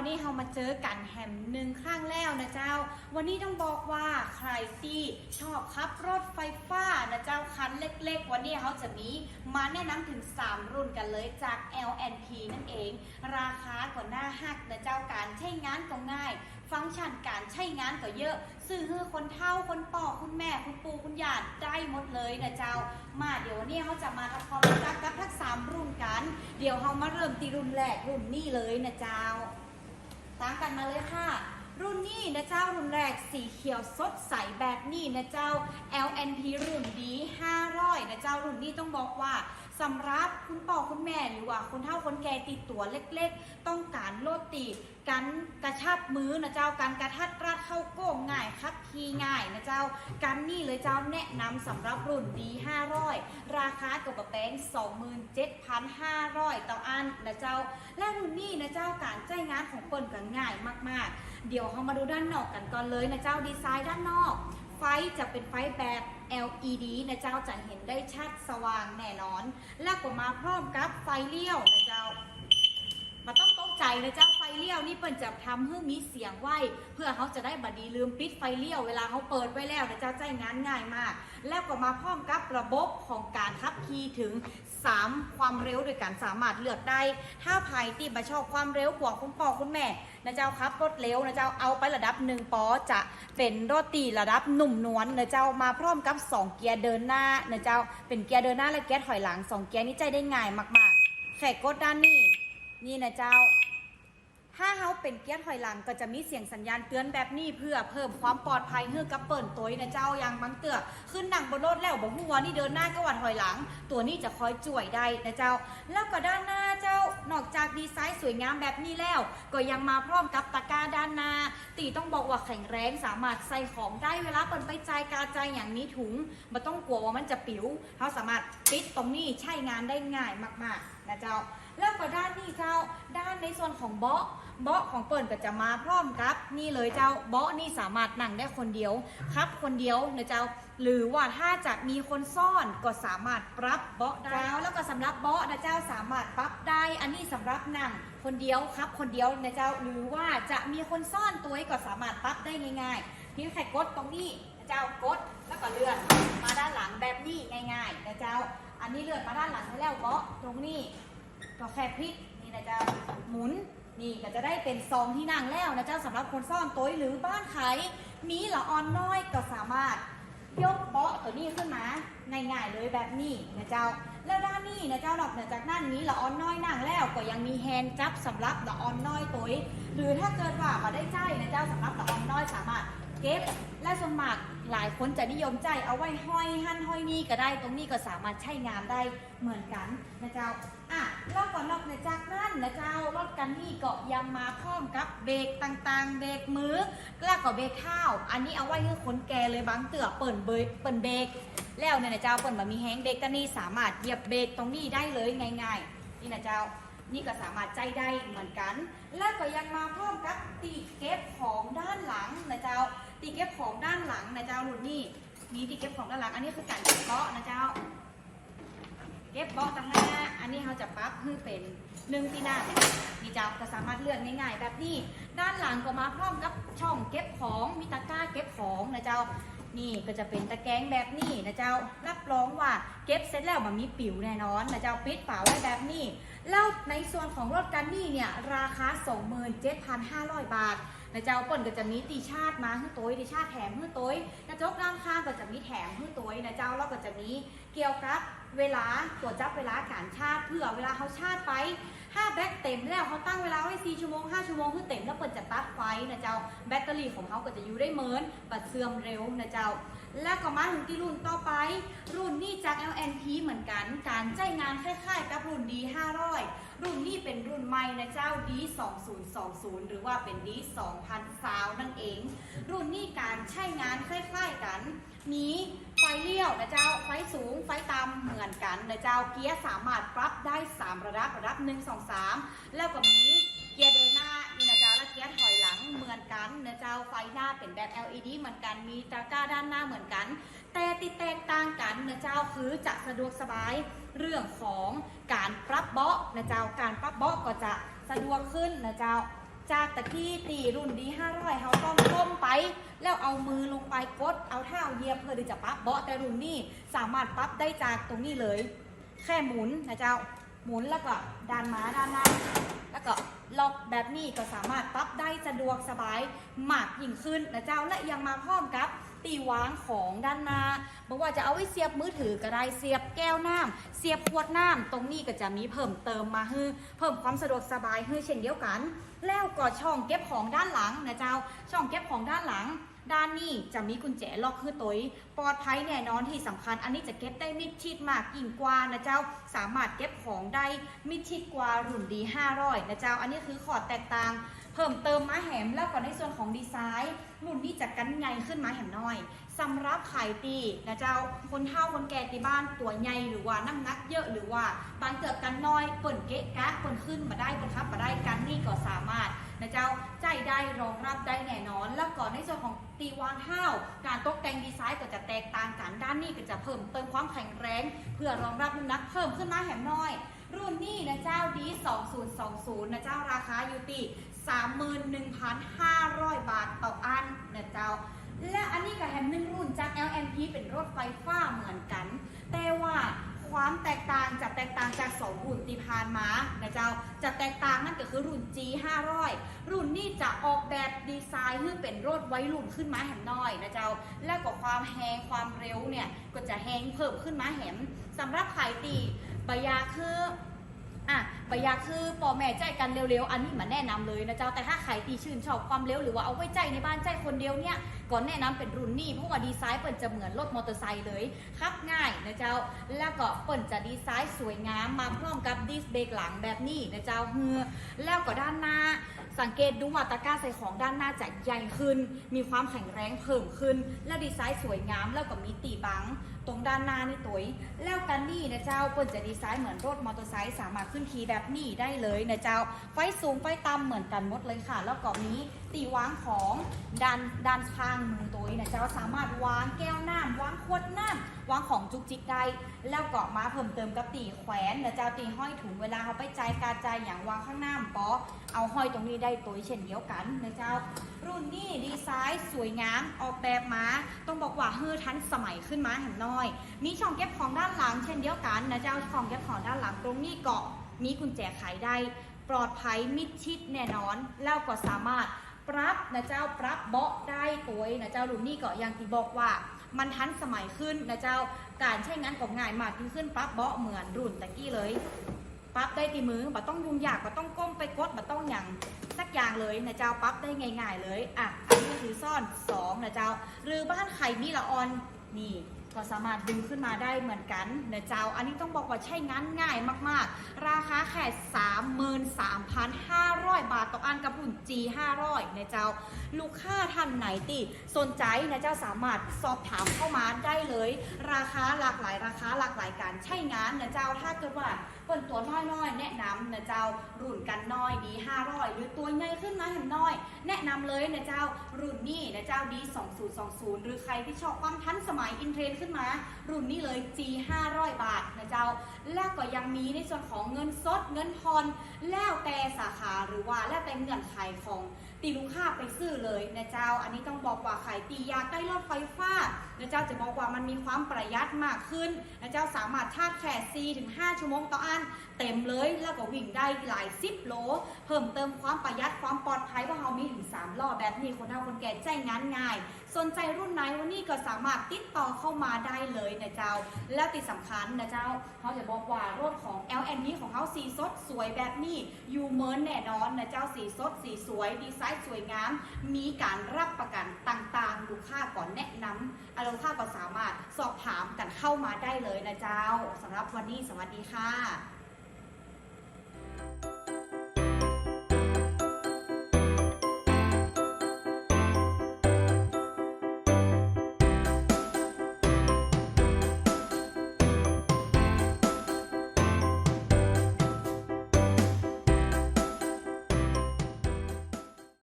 วันนี้เรามาเจอกันแฮมหนึ่งครั้งแล้วนะเจ้า วันนี้ต้องบอกว่าใครที่ชอบขับรถไฟฟ้านะเจ้าคันเล็ก ๆ วันนี้เขาจะมีมาแนะนำถึง 3 รุ่นกันเลยจาก LNP นั่นเอง ราคาก็น่าฮักนะเจ้าการใช้งานก็ง่าย ฟังก์ชันการใช้งานก็เยอะ ซื้อให้คนเฒ่าคนป่อคุณแม่คุณปู่คุณย่าได้หมดเลยนะเจ้า มาเดี๋ยววันนี้เขาจะมาทำความรู้จักกับทั้งสามรุ่นกัน เดี๋ยวเขามาเริ่มตีรุ่นแรกรุ่นนี้เลยนะเจ้า ตามกันมาเลยค่ะ รุ่นนี้นะเจ้ารุ่นแรกสีเขียวสดใสแบบนี้นะเจ้า LNP รุ่นดี500นะเจ้ารุ่นนี้ต้องบอกว่าสำหรับคุณพ่อคุณแม่หรือว่าคนเฒ่าคนแก่ติดตัวเล็กๆ ต้อง โลดตีกันกระชับมือนะเจ้าการกระทัดรัดเข้าโก้งง่ายคับพีง่ายนะเจ้ากันนี่เลยเจ้าแนะนำสำหรับรุ่นดี500 ราคากับกระแปง27,500ต่ออันนะเจ้า และรุ่นนี้นะเจ้าการใช้งานของเปิ่นก็ง่ายมากๆ เดี๋ยวเรามาดูด้านนอกกันก่อนเลยนะเจ้าดีไซน์ด้านนอก ไฟจะเป็นไฟแบบ LED นะเจ้าจะเห็นได้ชัดสว่างแน่นอน และก็มาพร้อมกับไฟเลี้ยวนะเจ้ามาต้อง ใจนะเจ้าไฟเลี้ยวนี่เปิ้นจะทำให้มีเสียงไว้ เพื่อเขาจะได้บัดดีลืมปิดไฟเลี้ยวเวลาเขาเปิดไว้แล้วนะเจ้าใจงานง่ายมาก แล้วก็มาพร้อมกับระบบของการขับขี่ถึง 3 ความเร็วโดยการสามารถเลือกได้ ถ้าภายที่มาชอบความเร็วกว่าคุณพ่อคุณแม่นะเจ้าครับรถเร็วนะเจ้าเอาไประดับหนึ่งปอจะเป็นรถตีระดับหนุ่มนวลนะเจ้ามาพร้อมกับ 2 เกียร์เดินหน้านะเจ้าเป็นเกียร์เดินหน้าและเกียร์ถอยหลัง 2 เกียร์นี้ใจได้ง่ายมาก ๆ แขกกดด้านนี้นี่นะเจ้า ถ้าเขาเป็นเกียร์ถอยหลังก็จะมีเสียงสัญญาณเตือนแบบนี้เพื่อเพิ่มความปลอดภัยให้กับเปิ่นตัวนะเจ้าอย่างบางเตือขึ้นหนังบนรถแล้วบอกหัวนี่เดินหน้าก็ว่าถอยหลัง ตัวนี้จะคอยจ่วยได้นะเจ้า แล้วก็ด้านหน้าเจ้านอกจากดีไซน์สวยงามแบบนี้แล้ว ก็ยังมาพร้อมกับตะกร้าด้านหน้า ตีต้องบอกว่าแข็งแรงสามารถใส่ของได้เวลาเปิ่นไปจ่ายกาจ่ายอย่างนี้ถุงไม่ต้องกลัวว่ามันจะปิวเขาสามารถปิดตรงนี้ใช้งานได้ง่ายมากๆนะเจ้า แล้วก็ด้านนี้เจ้าด้านในส่วนของเบาะเบาะของเปิ่นก็จะมาพร้อมกับ นี่เลยเจ้าเบาะนี่สามารถนั่งได้คนเดียวครับ คนเดียวนะเจ้า หรือว่าถ้าจะมีคนซ่อนก็สามารถปรับเบาะได้เจ้าแล้วก็สำหรับเบาะนะเจ้าสามารถปรับได้ อันนี้สำหรับนั่งคนเดียวครับ คนเดียวนะเจ้าหรือว่าจะมีคนซ่อนตัวก็สามารถปรับได้ง่ายๆเพียงแค่กดตรงนี้นะเจ้ากดแล้วก็เลื่อนมาด้านหลังแบบนี้ง่ายๆนะเจ้า อันนี้เลื่อนมาด้านหลังให้แล้วเบาะตรงนี้ ก็แค่พลิกนี่นะเจ้าหมุนนี่ก็จะได้เป็นซองที่นั่งแล้วนะเจ้าสำหรับคนซ่อนตัวหรือบ้านใครมีละออนน้อยก็สามารถ ยกเบาะตัวนี้ขึ้นมาง่ายๆเลยแบบนี้นะเจ้า แล้วด้านนี้นะเจ้านอกเหนือจากนั้นมีละออนน้อยนั่งแล้วก็ยังมีแฮนด์จับสำหรับละออนน้อยตัวหรือถ้าเกิดว่ามาได้ใจนะเจ้าสำหรับละออนน้อยสามารถเก็บและสมัคร หลายคนจะนิยมใจเอาไว้ห้อยหั่นห้อยนี่ก็ได้ตรงนี้ก็สามารถใช้งานได้เหมือนกันนะเจ้าอะแล้วก่อนนอกเหนือจากนั้นนะเจ้ารถกันนี่ก็ยังมาพร้อมกับเบรกต่างๆ เบรกมือแล้วก็เบรกเท้าอันนี้เอาไว้ให้คนแก่เลยบางเตือเปิ่นเบรกเปิ่นเบรกแล้วเนี่ยนะเจ้าเปิ่นมามีแฮงเด็กกันนี่สามารถเหยียบเบรกตรงนี้ได้เลยง่ายๆนี่นะเจ้านี่ก็สามารถใจได้เหมือนกัน แล้วก็ยังมาพร้อมกับตีเก็บของด้านหลังนะเจ้า ตีเก็บของด้านหลังนะเจ้ารุ่นนี้มีตีเก็บของด้านหลัง อันนี้คือการเก็บเกาะนะเจ้า เก็บเบาะต่างหน้า อันนี้เขาจะปรับให้เป็นหนึ่งที่หน้านี่เจ้าก็สามารถเลื่อนง่ายๆแบบนี้ ด้านหลังก็มาพร้อมกับช่องเก็บของมีตะกร้าเก็บของนะเจ้า นี่ก็จะเป็นตะแกรงแบบนี้นะเจ้า รับรองว่าเก็บเสร็จแล้วมันมีปิวแน่นอนนะเจ้าปิดฝาไว้แบบนี้ แล้วในส่วนของรถกันนี่เนี่ยราคา 27,500 บาท นะเจ้าเปิ่นก็จะมีตีชาติมาให้ตัวตีชาติแถมให้ตัวกระจกด้านข้างก็จะมีแถมให้ตัวนะเจ้าแล้วก็จะมีเกี่ยวกับเวลาตรวจจับเวลาการชาร์จเพื่อเวลาเขาชาร์จไปถ้าแบตเต็มแล้วเขาตั้งเวลาไว้4ชั่วโมง5ชั่วโมงคือเต็มแล้วเปิดจะตัดไฟนะเจ้าแบตเตอรี่ของเขาก็จะอยู่ได้เหมินบัดเสื่อมเร็วนะเจ้า แล้วก็มาถึงที่รุ่นต่อไป รุ่นนี้จาก LNP เหมือนกัน การใช้งานคล้ายๆกับรุ่น D 500 รุ่นนี้เป็นรุ่นใหม่นะเจ้า D 2020 หรือว่าเป็น D 2000นั่นเอง รุ่นนี้การใช้งานคล้ายๆกัน มีไฟเลี้ยวนะเจ้า ไฟสูง ไฟต่ำเหมือนกันนะเจ้า เกียร์สามารถปรับได้ 3 ระดับระดับ 1 2 3 แล้วก็มีเกียร์เดิน ไฟหน้าเป็นแบบ LED เหมือนกัน มีตะกร้าด้านหน้าเหมือนกัน แต่ติดแตกต่างกันนะเจ้าคือจะสะดวกสบายเรื่องของการปรับเบาะนะเจ้า การปรับเบาะก็จะสะดวกขึ้นนะเจ้า จากตะกี้ตีรุ่นดี500เขาต้องก้มไป แล้วเอามือลงไปกด เอาเท้าเหยียบเพื่อที่จะปรับเบาะแต่รุ่นนี้สามารถปรับได้จากตรงนี้เลย แค่หมุนนะเจ้า หมุนแล้วก็ด้านมาด้านหน้าแล้วก็ล็อกแบบนี้ก็สามารถปั๊บได้สะดวกสบายมากยิ่งขึ้นนะเจ้าและยังมาพร้อมกับตีวางของด้านหน้าบอกว่าจะเอาไว้เสียบมือถือก็ได้เสียบแก้วน้ำเสียบขวดน้ำตรงนี้ก็จะมีเพิ่มเติมมาให้เพิ่มความสะดวกสบายให้เช่นเดียวกัน แล้วก็ช่องเก็บของด้านหลังนะเจ้าช่องเก็บของด้านหลัง ด้านนี้จะมีกุญแจล็อกคือตัวปลอดภัยแน่นอนที่สำคัญ อันนี้จะเก็บได้มิดชิดมากยิ่งกว่านะเจ้าสามารถเก็บของได้มิดชิดกว่ารุ่นดี 500นะเจ้า อันนี้คือขอดแตกต่าง เพิ่มเติมมาแหมแล้วก็ในส่วนของดีไซน์รุ่นนี้จะกันใหญ่ขึ้นมาแหมน้อยสำหรับขายตีนะเจ้าคนเฒ่าคนแก่ที่บ้านตัวใหญ่หรือว่าน้ำหนักเยอะหรือว่าบางเกิดกันน้อยเปิ่นเกะกะเปิ่นขึ้นมาได้เปิ่นครับมาได้กันนี่ก็สามารถนะเจ้าใจได้รองรับได้ ในส่วนของตีวางเท้าการตกแต่งดีไซน์ก็จะแตกต่างกันด้านนี้ก็จะเพิ่มเติมความแข็งแรง เพื่อรองรับน้ำหนักเพิ่มขึ้นมาแหมน้อย รุ่นนี้นะเจ้าดี 2020 นะเจ้าราคาอยู่ที่31,500 บาทต่ออันนะเจ้า และอันนี้กับแฮมหนึ่งรุ่นจาก LNP เป็นรถไฟฟ้าเหมือนกัน ความแตกต่างจะแตกต่างจากสองรุ่นตีพานมานะเจ้าจะแตกต่างนั่นก็คือรุ่น G 500รุ่นนี้จะออกแบบดีไซน์ให้เป็นรถไว้รุ่นขึ้นมาแหมน้อยนะเจ้าแล้วก็ความแหงความเร็วเนี่ยก็จะแหงเพิ่มขึ้นมาแหมสำหรับขายตีบยาคือ อะปอยากคือปอแม่ใจกันเร็วๆ อันนี้มาแนะนำเลยนะเจ้า แต่ถ้าใครตีชื่นชอบความเร็วหรือว่าเอาไว้ใจในบ้านใจคนเดียวเนี่ยก่อนแนะนำเป็นรุ่นนี้เพราะว่าดีไซน์เปิ่นจะเหมือนรถมอเตอร์ไซค์เลยขับง่ายนะเจ้า แล้วก็เปิ่นจะดีไซน์สวยงามมาพร้อมกับดิสเบรกหลังแบบนี้นะเจ้าเฮือแล้วก็ด้านหน้าสังเกตดูว่าตะกร้าใส่ของด้านหน้าจะใหญ่ขึ้น มีความแข็งแรงเพิ่มขึ้น และดีไซน์สวยงามแล้วก็มีตีบัง ตรงด้านหน้านี่ตัวแล้วกันนี่นะเจ้าเปิ้นจะดีไซน์เหมือนรถมอเตอร์ไซค์สามารถขึ้นขี่แบบนี้ได้เลยนะเจ้า ไฟสูงไฟต่ำเหมือนกันหมดเลยค่ะ แล้วก็มีตีวางของด้านด้านข้างมือตัวนะเจ้าสามารถวางแก้วน้ำวางขวดน้ำวางของจุกจิกได้แล้วก็มาเพิ่มเติมกับตีแขวนนะเจ้าตีห้อยถุงเวลาเขาไปใจการจ่ายอย่างวางข้างหน้าปอเอาห้อยตรงนี้ได้ตัวเช่นเดียวกันนะเจ้า รุ่นนี้ดีไซน์สวยงามออกแบบมาต้องบอกว่าเฮือทันสมัยขึ้นมาแหมน้อย มีช่องเก็บของด้านหลังเช่นเดียวกันนะเจ้าช่องเก็บของด้านหลังตรงนี้เกาะมีกุญแจไขได้ ปลอดภัยมิดชิดแน่นอน แล้วก็สามารถ ปรับนะเจ้าปรับเบาะได้ตัวนะเจ้ารุ่นนี้ก็อย่างที่บอกว่า มันทันสมัยขึ้นนะเจ้าการใช้งานก็ง่ายมากยิ่งขึ้นปรับเบาะเหมือนรุ่นตะกี้เลยปรับได้ที่มือบ่ต้องยุ่งยากบ่ต้องก้มไปกดบ่ต้องอย่างสักอย่างเลยนะเจ้าปรับได้ง่าย ๆ เลยอะอันนี้คือซ่อนสองนะเจ้าหรือบ้านใครมีละออนนี่ ก็สามารถดึงขึ้นมาได้เหมือนกันนะเจ้า อันนี้ต้องบอกว่าใช้งานง่ายมากๆ ราคาแค่33,500 บาทต่ออันกับรุ่น G 500 นะเจ้า ลูกค้าท่านไหนติสนใจนะเจ้าสามารถสอบถามเข้ามาได้เลย ราคาหลากหลายราคาหลากหลายการใช้งานนะเจ้า ถ้าเกิดว่าเปิดตัวน้อยๆแนะนำนะเจ้า รุ่นกันน้อยดี500 หรือตัวใหญ่ขึ้นมาเห็นน้อย แนะนำเลยนะเจ้า รุ่นนี้นะเจ้าดี2020 หรือใครที่ชอบความทันสมัยอินเทรนขึ้นมา รุ่นนี้เลย G 500 บาทนะเจ้า แล้วก็ยังมีในส่วนของเงินสดเงินทอนแล้วแต่สาขาหรือว่าแล้วแต่เงื่อนไขของ ตีลูกค้าไปซื้อเลยนะเจ้า อันนี้ต้องบอกว่าขายตียากได้รถไฟฟ้านะเจ้าจะบอกว่ามันมีความประหยัดมากขึ้นนะเจ้าสามารถชาร์จแค่4ถึง5ชั่วโมงต่ออัน เต็มเลยแล้วก็วิ่งได้หลายสิบโล เพิ่มเติมความประหยัดความปลอดภัยเพราะเรามีถึง3ล้อแบบนี้คนเฒ่าคนแก่ใจงานง่าย สนใจรุ่นไหนวันนี้ก็สามารถติดต่อเข้ามาได้เลยนะเจ้า และที่สำคัญนะเจ้าเขาจะบอกว่ารถของ L N นี้ของเขาสีสดสวยแบบนี้อยู่เหมินแน่นอนนะเจ้าสีสดสีสวยดีไซน์สวยงาม มีการรับประกันต่างๆ ลูกค้าก่อนแนะนำอะลูกค้าก็สามารถสอบถามกันเข้ามาได้เลยนะเจ้าสำหรับวันนี้สวัสดีค่ะ